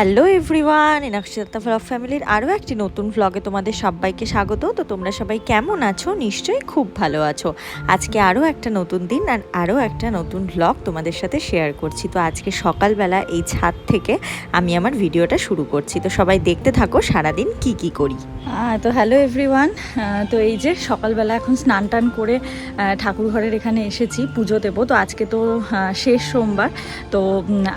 Hello everyone ইনাক্ষতা vlog ফ্যামিলির আরও একটি নতুন ভ্লগে তোমাদের সবাইকে স্বাগত। তো তোমরা সবাই কেমন আছো? নিশ্চয়ই খুব ভালো আছো। আজকে আরও একটা নতুন দিন আর আরও একটা নতুন ভ্লগ তোমাদের সাথে শেয়ার করছি। তো আজকে সকালবেলা এই ছাদ থেকে আমি আমার ভিডিওটা শুরু করছি। তো সবাই দেখতে থাকো, সারাদিন কি কি করি। তো হ্যালো এভরিওয়ান তো এই যে সকালবেলা এখন স্নান টান করে ঠাকুর ঘরের এখানে এসেছি পুজো দেবো। তো আজকে তো শেষ সোমবার। তো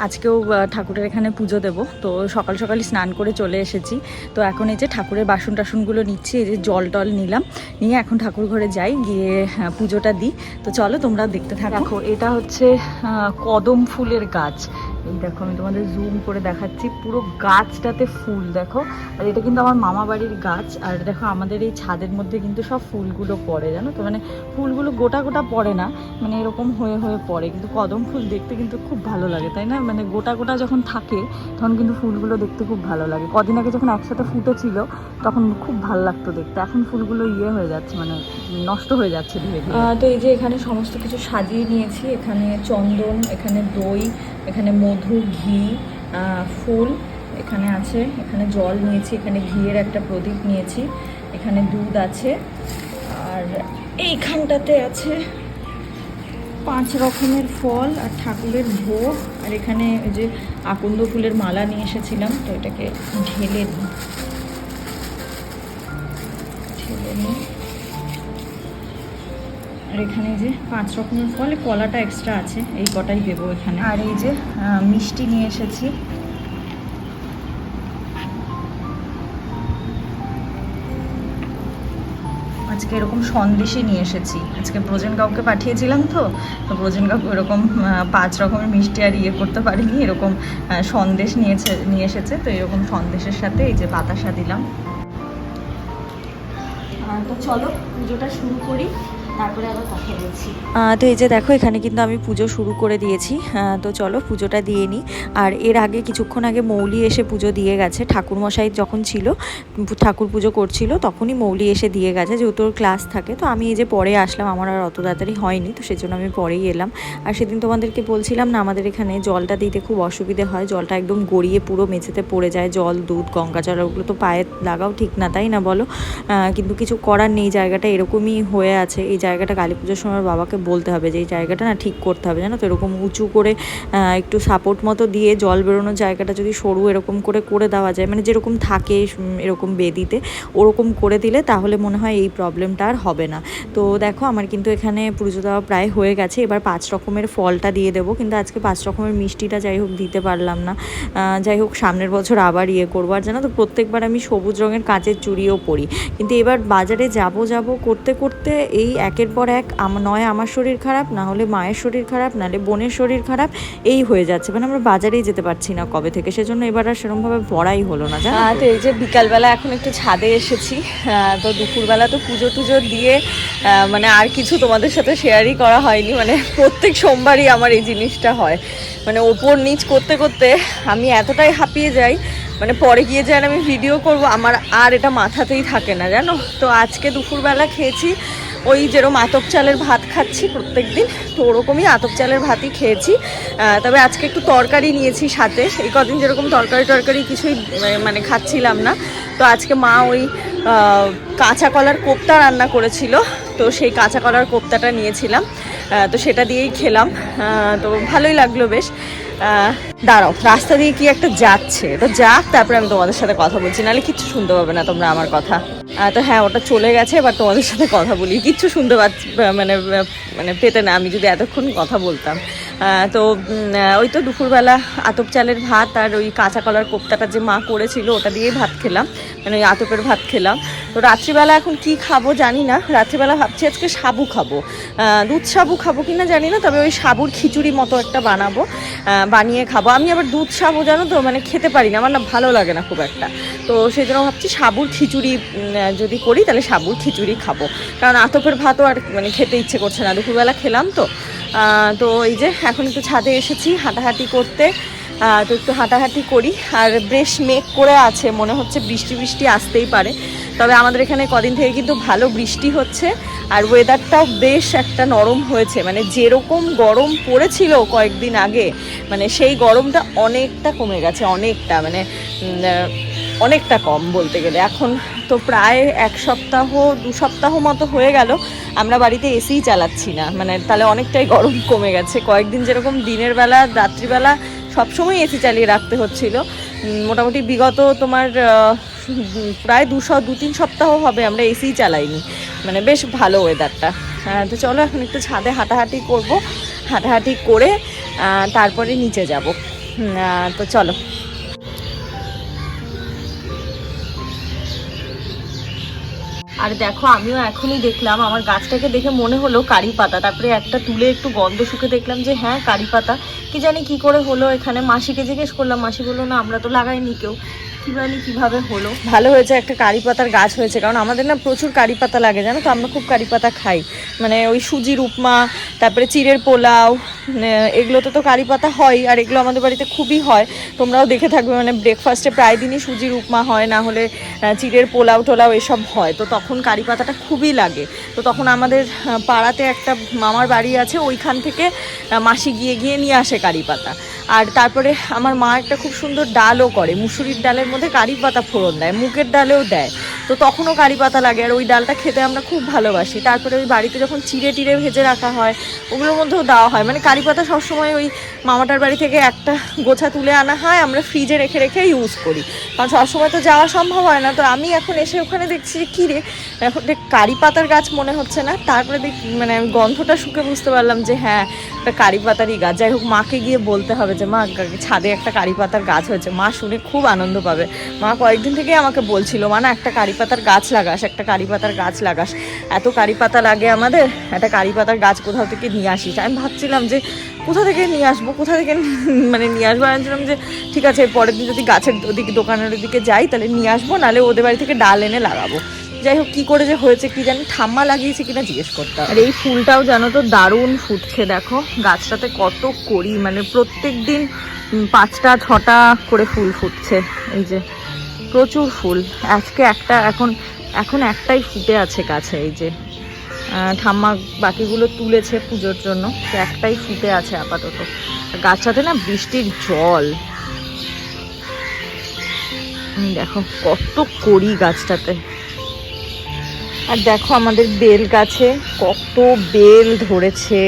আজকেও ঠাকুরের এখানে পুজো দেবো। তো সকাল সকাল স্নান করে চলে এসেছি। তো এখন এই যে ঠাকুরের বাসন টাসনগুলো নিচ্ছি এই যে জল টল নিলাম। নিয়ে এখন ঠাকুর ঘরে যাই গিয়ে আহ, পুজোটা দিই। তো চলো তোমরা দেখতে থাকো। এটা হচ্ছে কদম ফুলের গাছ। এই দেখো, আমি তোমাদের জুম করে দেখাচ্ছি পুরো গাছটাতে ফুল, দেখো। আর এটা কিন্তু আমার মামা বাড়ির গাছ, আর দেখো আমাদের এই ছাদের মধ্যে কিন্তু সব ফুলগুলো পড়ে, জানো তো? মানে ফুলগুলো গোটা গোটা পড়ে না মানে এরকম হয়ে হয়ে পড়ে, কিন্তু কদম ফুল দেখতে কিন্তু খুব ভালো লাগে, তাই না? মানে গোটা গোটা যখন থাকে, তখন কিন্তু ফুলগুলো দেখতে খুব ভালো লাগে। কদিন আগে যখন একসাথে ফুটেছিল, তখন খুব ভালো লাগতো দেখতে। এখন ফুলগুলো ইয়ে হয়ে যাচ্ছে মানে নষ্ট হয়ে যাচ্ছে ধীরে ধীরে। তো এই যে এখানে সমস্ত কিছু সাজিয়ে নিয়েছি, এখানে চন্দন, এখানে দই এখানে মধু, ঘি ফুল এখানে আছে। এখানে জল নিয়েছি, এখানে ঘিয়ের একটা প্রদীপ নিয়েছি। এখানে দুধ আছে। আর এইখানটাতে আছে পাঁচ রকমের ফল আর ঠাকুরের ভোগ। আর এখানে ওই যে আকন্দ ফুলের মালা নিয়ে এসেছিলাম, তো এটাকে ঢেলে নিই। ঢেলে নিই। আর এখানে যে পাঁচ রকমের ফল কলাটা এক্সট্রা আছে, এই কটাই দেবো এখানে। আর এই যে মিষ্টি নিয়ে এসেছি। আজকে এরকম সন্দেশই নিয়ে এসেছি। আজকে ব্রোজেন কাউকে পাঠিয়েছিলাম তো তো ব্রোজেন কাউকে এরকম পাঁচ রকমের মিষ্টি আর ইয়ে করতে পারিনি, এরকম সন্দেশ নিয়েছে, নিয়ে এসেছে, তো এরকম সন্দেশের সাথে এই যে বাতাসা দিলাম। তো চলো, পুজোটা শুরু করি। তো এই যে দেখো, এখানে কিন্তু আমি পুজো শুরু করে দিয়েছি। তো চলো পুজোটা দিয়ে নিই আর এর আগে কিছুক্ষণ আগে মৌলি এসে পুজো দিয়ে গেছে। ঠাকুরমশাই যখন ছিল ঠাকুর পুজো করছিল, তখনই মৌলি এসে দিয়ে গেছে, যেহেতু ওর ক্লাস থাকে। তো আমি এই যে পরে আসলাম, আমার আর অত তাড়াতাড়ি হয়নি, তো সেজন্য আমি পরেই এলাম। আর সেদিন তোমাদেরকে বলছিলাম না, আমাদের এখানে জলটা দিতে খুব অসুবিধে হয়। জলটা একদম গড়িয়ে পুরো মেঝেতে পড়ে যায়, জল, দুধ গঙ্গা জল ওগুলো তো পায়ে লাগাও ঠিক না, তাই না বলো? কিন্তু কিছু করার নেই, জায়গাটা এরকমই হয়ে আছে। এই জায়গাটা কালী পুজোর সময় বাবাকে বলতে হবে যে, এই জায়গাটা না ঠিক করতে হবে। জানো তো? এরকম উঁচু করে একটু সাপোর্ট মতো দিয়ে জল বেরোনোর জায়গাটা যদি সরু এরকম করে করে দেওয়া যায় মানে যেরকম থাকে এরকম বেদিতে, ওরকম করে দিলে তাহলে মনে হয় এই প্রবলেমটা আর হবে না। তো দেখো, আমার কিন্তু এখানে পুজো দেওয়া প্রায় হয়ে গেছে। এবার পাঁচ রকমের ফলটা দিয়ে দেবো, কিন্তু আজকে পাঁচ রকমের মিষ্টিটা যাই হোক দিতে পারলাম না। যাই হোক, সামনের বছর আবার ইয়ে করব। আর জানো তো, প্রত্যেকবার আমি সবুজ রঙের কাঁচের চুড়িও পরি। কিন্তু এবার বাজারে যাব যাব করতে করতে এই একের পর এক নয় আমার শরীর খারাপ, না হলে মায়ের শরীর খারাপ নাহলে বোনের শরীর খারাপ, এই হয়ে যাচ্ছে। মানে আমরা বাজারেই যেতে পারছি না কবে থেকে, সেজন্য এবার আর সেরকমভাবে পড়াই হলো না, জানো? তো এই যে বিকালবেলা এখন একটু ছাদে এসেছি তো দুপুরবেলা তো পুজো টুজো দিয়ে মানে আর কিছু তোমাদের সাথে শেয়ারই করা হয়নি। মানে প্রত্যেক সোমবারই আমার এই জিনিসটা হয়। মানে ওপর নিচ করতে করতে আমি এতটাই হাঁপিয়ে যাই মানে পরে গিয়ে যেন আমি ভিডিও করব, আমার আর এটা মাথাতেই থাকে না, জানো? তো আজকে দুপুরবেলা খেয়েছি ওই যেরকম আতপ চালের ভাত খাচ্ছি প্রত্যেক দিন, তো ওরকমই আতপ চালের ভাতই খেয়েছি। তবে আজকে একটু তরকারি নিয়েছি সাথে। এই কদিন যেরকম তরকারি টরকারি কিছুই মানে খাচ্ছিলাম না। তো আজকে মা ওই কাঁচা কলার কোপ্তা রান্না করেছিল, তো সেই কাঁচা কলার কোপ্তাটা নিয়েছিলাম। তো সেটা দিয়েই খেলাম। তো ভালোই লাগল বেশ। দাঁড়াও, রাস্তা দিয়ে কি একটা যাচ্ছে? তো যাক, তারপরে আমি তোমাদের সাথে কথা বলছি। নাহলে কিচ্ছু শুনতে পাবে না তোমরা আমার কথা। তো হ্যাঁ ওটা চলে গেছে, এবার তোমাদের সাথে কথা বলি। কিচ্ছু শুনতে পাচ্ছি মানে মানে পেতে না, আমি যদি এতক্ষণ কথা বলতাম। তো ওই তো দুপুরবেলা আতপ চালের ভাত আর ওই কাঁচা কলার কোপ্তাটা যে মা করেছিল, ওটা দিয়েই ভাত খেলাম। মানে ওই আতপের ভাত খেলাম। তো রাত্রিবেলা এখন কি খাব জানি না। রাত্রিবেলা ভাবছি আজকে সাবু খাব। দুধ সাবু খাব কিনা জানি না, তবে ওই সাবুর খিচুড়ি মতো একটা বানাবো বানিয়ে খাব। আমি আবার দুধ সাবু জানো তো মানে খেতে পারি না, আমার না ভালো লাগে না খুব একটা। তো সেই জন্য ভাবছি সাবুর খিচুড়ি যদি করি তাহলে সাবুর খিচুড়ি খাব। কারণ আতপের ভাতও আর মানে খেতে ইচ্ছে করছে না। দুপুরবেলা খেলাম তো। তো এই যে এখন একটু ছাদে এসেছি হাঁটাহাঁটি করতে। তো একটু হাঁটাহাঁটি করি। আর বেশ মেঘ করে আছে, মনে হচ্ছে বৃষ্টি বৃষ্টি আসতেই পারে। তবে আমাদের এখানে কদিন থেকে কিন্তু ভালো বৃষ্টি হচ্ছে। আর ওয়েদারটাও বেশ একটা নরম হয়েছে। মানে যেরকম গরম পড়েছিল কয়েকদিন আগে মানে সেই গরমটা অনেকটা কমে গেছে, অনেকটা। মানে অনেকটা কম বলতে গেলে। এখন তো প্রায় এক সপ্তাহ, দু সপ্তাহ মতো হয়ে গেল, আমরা বাড়িতে এসিই চালাচ্ছি না। মানে তাহলে অনেকটাই গরম কমে গেছে। কয়েকদিন যেরকম দিনের বেলা, রাত্রিবেলা সবসময় এসি চালিয়ে রাখতে হচ্ছিল। মোটামুটি বিগত তোমার প্রায় দুশো দু তিন সপ্তাহ হবে আমরা এসিই চালাইনি। মানে বেশ ভালো ওয়েদারটা হ্যাঁ তো চলো এখন একটু ছাদে হাঁটাহাঁটি করব। হাঁটাহাঁটি করে তারপরে নিচে যাব। তো চলো। আর দেখো, আমিও এখনই দেখলাম, আমার গাছটাকে দেখে মনে হলো কারি পাতা। তারপরে একটা তুলে একটু গন্ধ শুকে দেখলাম যে হ্যাঁ কারি পাতা। কি জানি কি করে হলো এখানে। মাসিকে জিজ্ঞেস করলাম, মাসি বলল, না, আমরা তো লাগাইনি কেউ। কি জানি কীভাবে হলো। ভালো হয়েছে, একটা কারি পাতার গাছ হয়েছে। কারণ আমাদের না প্রচুর কারি পাতা লাগে, জানো তো? আমরা খুব কারি পাতা খাই। মানে ওই সুজির উপমা, তারপরে চিড়ের পোলাও এগুলোতে তো কারি পাতা হয় আর এগুলো আমাদের বাড়িতে খুবই হয়। তোমরাও দেখে থাকবে মানে ব্রেকফাস্টে প্রায় দিনই সুজির উপমা হয়, না হলে চিড়ের পোলাও টোলাও এসব হয়। তো তখন কারি পাতাটা খুবই লাগে। তো তখন আমাদের পাড়াতে একটা মামার বাড়ি আছে, ওইখান থেকে মাসি গিয়ে গিয়ে নিয়ে আসে কারি পাতা। আর তারপরে আমার মা একটা খুব সুন্দর ডালও করে। মুসুরির ডালের মধ্যে কারি পাতা ফোড়ন দেয়, মুগের ডালেও দেয়। তো তখনও কারি পাতা লাগে। আর ওই ডালটা খেতে আমরা খুব ভালোবাসি। তারপরে ওই বাড়িতে যখন চিড়ে টিড়ে ভেজে রাখা হয়, ওগুলোর মধ্যেও দেওয়া হয়। মানে কারি পাতা সবসময় ওই মামাটার বাড়ি থেকে একটা গোছা তুলে আনা হয়, আমরা ফ্রিজে রেখে রেখে ইউজ করি। কারণ সবসময় তো যাওয়া সম্ভব হয় না। তো আমি এখন এসে ওখানে দেখছি যে কী রে এখন কারি পাতার গাছ মনে হচ্ছে না? তারপরে দেখ মানে আমি গন্ধটা শুকে বুঝতে পারলাম যে হ্যাঁ একটা কারি পাতারই গাছ। যাই হোক, মাকে গিয়ে বলতে হবে যে, মা ছাদে একটা কারি পাতার গাছ হয়েছে। মা শুনে খুব আনন্দ পাবে। মা কয়েকদিন থেকেই আমাকে বলছিল, মা, না, একটা কারি পাতার গাছ লাগাস, একটা কারি পাতার গাছ লাগাস। এত কারি পাতা লাগে আমাদের, একটা কারি পাতার গাছ কোথাও থেকে নিয়ে আসিস। আমি ভাবছিলাম যে কোথা থেকে নিয়ে আসব, কোথা থেকে মানে নিয়ে আসব? আমি ভাবছিলাম যে ঠিক আছে, পরের দিন যদি গাছের ওদিকে, দোকানের ওদিকে যাই, তাহলে নিয়ে আসব, নাহলে ওদের বাড়ি থেকে ডাল এনে লাগাবো। যাই হোক, কী করে যে হয়েছে, কি জানি ঠাম্মা লাগিয়েছে কিনা জিজ্ঞেস করতে। আর এই ফুলটাও জানো তো দারুণ ফুটছে, দেখো। গাছটাতে কত করি মানে প্রত্যেক দিন পাঁচটা, ছটা করে ফুল ফুটছে। এই যে প্রচুর ফুল। আজকে একটা, এখন এখন একটাই ফুটে আছে গাছে, এই যে। ঠাম্মা বাকিগুলো তুলেছে পুজোর জন্য, তো একটাই ফুটে আছে আপাতত। গাছটাতে না বৃষ্টির জল। দেখো, কত করি গাছটাতে। আর দেখো আমাদের বেল গাছে, কত বেল ধরেছে।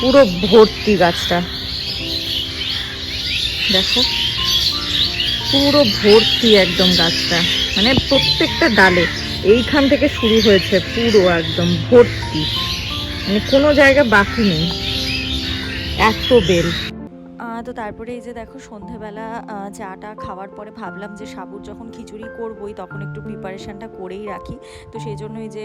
পুরো ভর্তি গাছটা। দেখো। পুরো ভর্তি একদম গাছটা। মানে প্রত্যেকটা ডালে। এইখান থেকে শুরু হয়েছে পুরো একদম ভর্তি। মানে কোনো জায়গা বাকি নেই। এত বেল। তো তারপরে এই যে দেখো সন্ধেবেলা চাটা খাওয়ার পরে ভাবলাম যে সাবুর যখন খিচুড়ি করবই তখন একটু প্রিপারেশানটা করেই রাখি। তো সেই জন্যই যে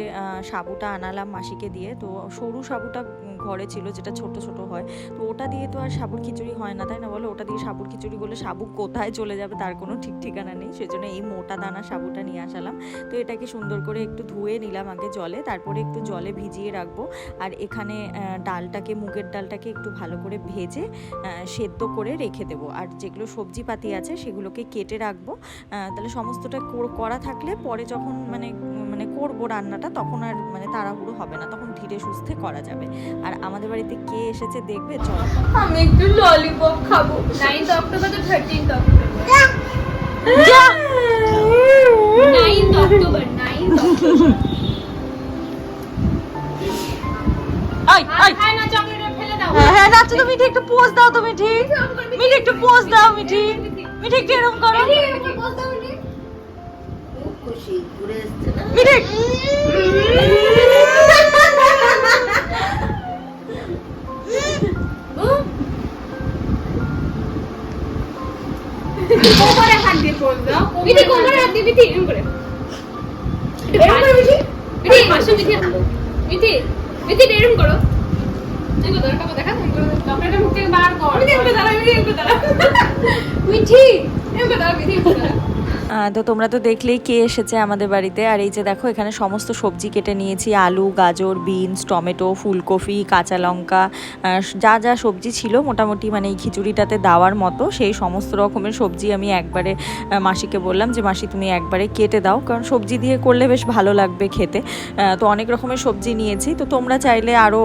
সাবুটা আনালাম মাসিকে দিয়ে। তো সরু সাবুটা ঘরে ছিল, যেটা ছোট ছোট হয়। তো ওটা দিয়ে তো আর সাবুর খিচুড়ি হয় না, তাই না বলো? ওটা দিয়ে সাবুর খিচুড়ি করলে সাবু কোথায় চলে যাবে তার কোনো ঠিক ঠিকানা নেই। সেই জন্য এই মোটা দানা সাবুটা নিয়ে আসালাম। তো এটাকে সুন্দর করে একটু ধুয়ে নিলাম আগে জলে, তারপরে একটু জলে ভিজিয়ে রাখব। আর এখানে ডালটাকে, মুগের ডালটাকে একটু ভালো করে ভেজে সেদ্ধ করে রেখে দেবো। আর যেগুলো সবজি পাতি আছে সেগুলোকে কেটে রাখব। তাহলে সমস্তটা করা থাকলে পরে যখন মানে মানে করব রান্নাটা তখন আর মানে তাড়াহুড়ো হবে না তখন ধীরে সুস্থে করা যাবে। আর আমাদের বাড়িতে কে এসেছে দেখবে? চলো। আমি একটু ললিপপ খাব। নাইন্থ অক্টোবর তো thirteenth October ninth October ninth I I খাই না চকলেট ফেলে দাও। হ্যাঁ হ্যাঁ নাচো তো মিঠি একটু পোজ দাও মিঠি। মিঠি একটু পোজ দাও মিঠি মিঠি। একটু এরকম করো। মিঠি কোমরে হাত দিয়ে পোজ দাও। মিঠি কোমরে হাত দিয়ে এরকম করে। এরকম করে এরকম করো। দেখা তুমি করে। চকলেটটা মুখ থেকে বার কর। মিঠি এরকম দাঁড়া মিঠি এরকম দাঁড়া। মিঠি এরকম দাঁড়া মিঠি এরকম দাঁড়া। আহ, তো তোমরা তো দেখলেই কে এসেছে আমাদের বাড়িতে। আর এই যে দেখো, এখানে সমস্ত সবজি কেটে নিয়েছি, আলু, গাজর, বিনস, টমেটো, ফুলকপি, কাঁচা লঙ্কা যা যা সবজি ছিল মোটামুটি মানে এই খিচুড়িটাতে দেওয়ার মতো। সেই সমস্ত রকমের সবজি আমি একবারে মাসিকে বললাম যে, মাসি, তুমি একবারে কেটে দাও, কারণ সবজি দিয়ে করলে বেশ ভালো লাগবে খেতে। তো অনেক রকমের সবজি নিয়েছি। তো তোমরা চাইলে আরও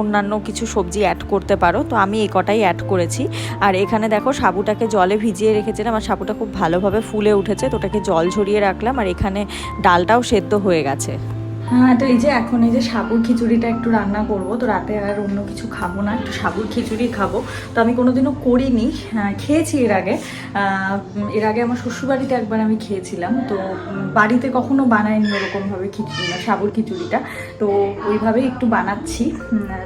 অন্যান্য কিছু সবজি অ্যাড করতে পারো। তো আমি এই কটাই অ্যাড করেছি। আর এখানে দেখো সাবুটাকে জলে ভিজিয়ে রেখেছিলাম। আমার সাবুটা খুব ভালোভাবে ফুলে উঠেছে। তো ওটাকে জল ঝরিয়ে রাখলাম। আর এখানে ডালটাও সেদ্ধ হয়ে গেছে। হ্যাঁ তো এই যে এখন এই যে সাবুর খিচুড়িটা একটু রান্না করব তো রাতে আর অন্য কিছু খাব না একটু সাবুর খিচুড়ি খাব। তো আমি কোনোদিনও করিনি হ্যাঁ, খেয়েছি এর আগে। এর আগে আমার শ্বশুরবাড়িতে একবার আমি খেয়েছিলাম তো বাড়িতে কখনো বানাইনি ওরকমভাবে খিচুড়ি সাবুর খিচুড়িটা। তো ওইভাবেই একটু বানাচ্ছি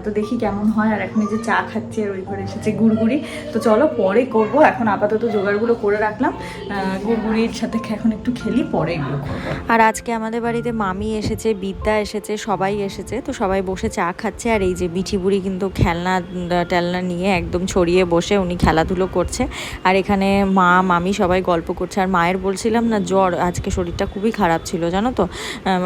তো দেখি কেমন হয়। আর এখন এই যে চা খাচ্ছি আর ওই ঘরে এসেছে গুড়গুড়ি। তো চলো পরে করব এখন আপাতত জোগাড়গুলো করে রাখলাম। গুড়গুড়ির সাথে এখন একটু খেলি পরে এগুলো আর আজকে আমাদের বাড়িতে মামি এসেছে বিদ্যা এসেছে, সবাই এসেছে, তো সবাই বসে চা খাচ্ছে আর এই যে মিঠি বুড়ি কিন্তু খেলনা টেলনা নিয়ে একদম ছড়িয়ে বসে উনি খেলাধুলো করছে। আর এখানে মা, মামি সবাই গল্প করছে। আর মায়ের বলছিলাম না, জ্বর, আজকে শরীরটা খুবই খারাপ ছিল, জানো তো?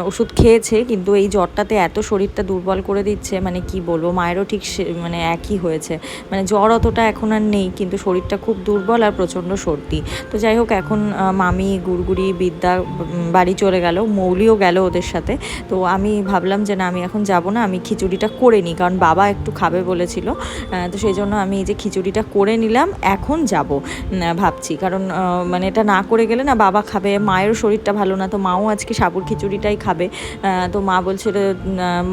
ওষুধ খেয়েছে, কিন্তু এই জ্বরটাতে এত শরীরটা দুর্বল করে দিচ্ছে মানে কি বলব, মায়েরও ঠিক মানে একই হয়েছে। মানে জ্বর অতটা এখন আর নেই, কিন্তু শরীরটা খুব দুর্বল আর প্রচণ্ড সর্দি। তো যাই হোক, এখন মামি, গুড়গুড়ি, বিদ্যা বাড়ি চলে গেল, মৌলিও গেল ওদের সাথে। তো আমি ভাবলাম যে না, আমি এখন যাব না, আমি খিচুড়িটা করে নিই, কারণ বাবা একটু খাবে বলেছিল। তো সেই জন্য আমি যে খিচুড়িটা করে নিলাম, এখন যাব। ভাবছি, কারণ মানে এটা না করে গেলে না বাবা খাবে, মায়েরও শরীরটা ভালো না, তো মাও আজকে সাবুর খিচুড়িটাই খাবে। তো মা বলছিল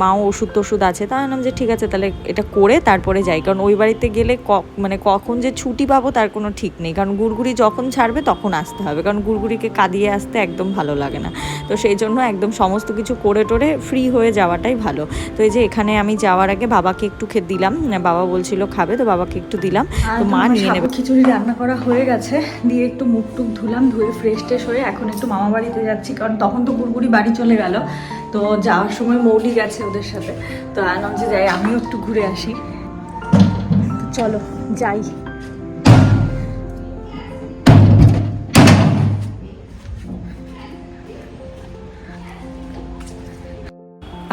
মাও ওষুধ টষুধ আছে। তা আমি যে ঠিক আছে, তাহলে এটা করে তারপরে যাই, কারণ ওই বাড়িতে গেলে মানে কখন যে ছুটি পাবো তার কোনো ঠিক নেই, কারণ গুড়গুড়ি যখন ছাড়বে তখন আসতে হবে, কারণ গুড়গুড়িকে কাঁদিয়ে আসতে একদম ভালো লাগে না। তো সেই জন্য একদম সমস্ত কিছু করে টোরে ফ্রি হয়ে যাওয়াটাই ভালো। তো এই যে এখানে আমি যাওয়ার আগে বাবাকে একটু খেয়ে দিলাম। বাবা বলছিল খাবে তো বাবাকে একটু দিলাম। তো মা নিয়ে নেবে। খিচুড়ি রান্না করা হয়ে গেছে। দিয়ে একটু মুখ টুক ধুলাম ধুয়ে ফ্রেশ ট্রেশ হয়ে এখন একটু মামা বাড়িতে যাচ্ছি। কারণ তখন তো গুড়গুড়ি বাড়ি চলে গেল। তো যাওয়ার সময় মৌলি গেছে ওদের সাথে। তো যে যাই আমিও একটু ঘুরে আসি। চলো যাই।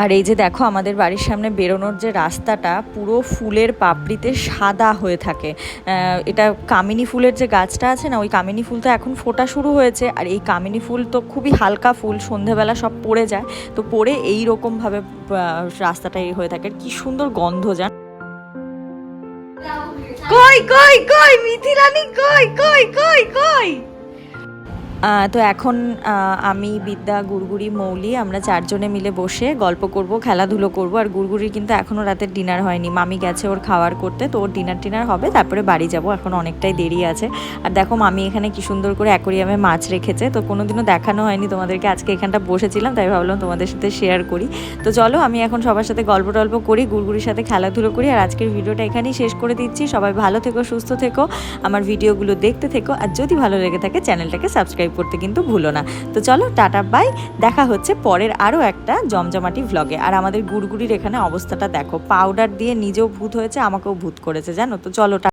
আর এই যে দেখো, আমাদের বাড়ির সামনে বেরোনোর যে রাস্তাটা পুরো ফুলের পাপড়িতে সাদা হয়ে থাকে। এটা কামিনী ফুলের যে গাছটা আছে না, ওই কামিনী ফুল তো এখন ফোটা শুরু হয়েছে। আর এই কামিনী ফুল তো খুবই হালকা ফুল, সন্ধেবেলা সব পড়ে যায়। তো পড়ে এই রকমভাবে রাস্তাটা এই হয়ে থাকে। কি সুন্দর গন্ধ যান কই কই কই, মিথিলানি, কই কই কই কই? তো এখন আমি, বিদ্যা, গুড়গুড়ি, মৌলি, আমরা চারজনে মিলে বসে গল্প করব, খেলাধুলো করব। আর গুড়গুড়ির কিন্তু এখনও রাতের ডিনার হয়নি। মামি গেছে ওর খাওয়ার করতে, তো ওর ডিনার টিনার হবে, তারপরে বাড়ি যাব। এখন অনেকটাই দেরি আছে। আর দেখো, মামি এখানে কি সুন্দর করে অ্যাকোরিয়ামে মাছ রেখেছে। তো কোনোদিনও দেখানো হয়নি তোমাদেরকে। আজকে এখানটা বসেছিলাম, তাই ভাবলাম তোমাদের সাথে শেয়ার করি। তো চলো, আমি এখন সবার সাথে গল্প টল্প করি, গুড়গুড়ির সাথে খেলাধুলো করি। আর আজকের ভিডিওটা এখানেই শেষ করে দিচ্ছি। সবাই ভালো থেকো, সুস্থ থেকো, আমার ভিডিওগুলো দেখতে থেকো। আর যদি ভালো লেগে থাকে, চ্যানেলটাকে সাবস্ক্রাইব করতে কিন্তু ভুলো না। তো চলো, টাটা, বাই। দেখা হচ্ছে পরের আরও একটা জমজমাটি ভ্লগে আর আমাদের গুড়গুড়ির এখানে অবস্থাটা দেখো পাউডার দিয়ে নিজেও ভূত হয়েছে, আমাকেও ভূত করেছে, জানো? তো চলো